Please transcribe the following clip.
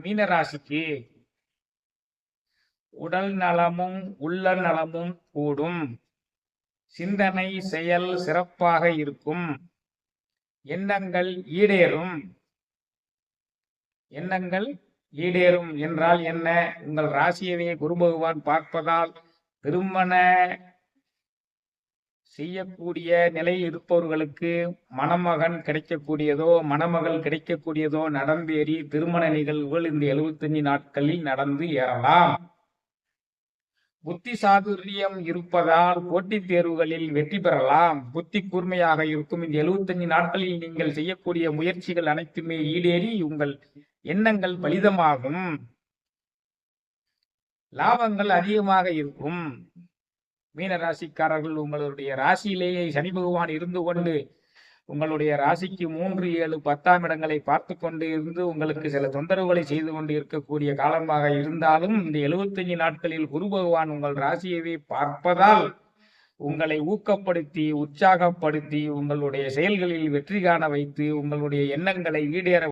மீனராசிக்கு உடல் நலமும் உள்ள நலமும் கூடும். சிந்தனை செயல் சிறப்பாக இருக்கும். எண்ணங்கள் ஈடேறும். எண்ணங்கள் ஈடேறும் என்றால் என்ன? உங்கள் ராசியவே குரு பகவான் பார்ப்பதால் திருமண செய்யக்கூடிய நிலை இருப்பவர்களுக்கு மணமகன் கிடைக்கக்கூடியதோ மணமகள் கிடைக்கக்கூடியதோ நடந்தேறி திருமண நிகழ்வுகள் இந்த எழுபத்தஞ்சு நாட்களில் நடந்து ஏறலாம். புத்தி சாதுரியம் இருப்பதால் போட்டித் தேர்வுகளில் வெற்றி பெறலாம். புத்தி கூர்மையாக இருக்கும் இந்த எழுபத்தஞ்சு நாட்களில் நீங்கள் செய்யக்கூடிய முயற்சிகள் அனைத்துமே ஈடேறி உங்கள் எண்ணங்கள் பலிதமாகும். லாபங்கள் அதிகமாக இருக்கும். மீன ராசிக்காரர்கள் உங்களுடைய ராசியிலேயே சனி பகவான் இருந்து கொண்டு உங்களுடைய ராசிக்கு மூன்று ஏழு பத்தாம் இடங்களை பார்த்து கொண்டு இருந்து உங்களுக்கு சில தொந்தரவுகளை செய்து கொண்டு இருக்கக்கூடிய காலமாக இருந்தாலும் இந்த எழுபத்தஞ்சு நாட்களில் குரு பகவான் உங்கள் ராசியவே பார்ப்பதால் உங்களை ஊக்கப்படுத்தி உற்சாகப்படுத்தி உங்களுடைய செயல்களில் வெற்றி காண வைத்து உங்களுடைய எண்ணங்களை ஈடேற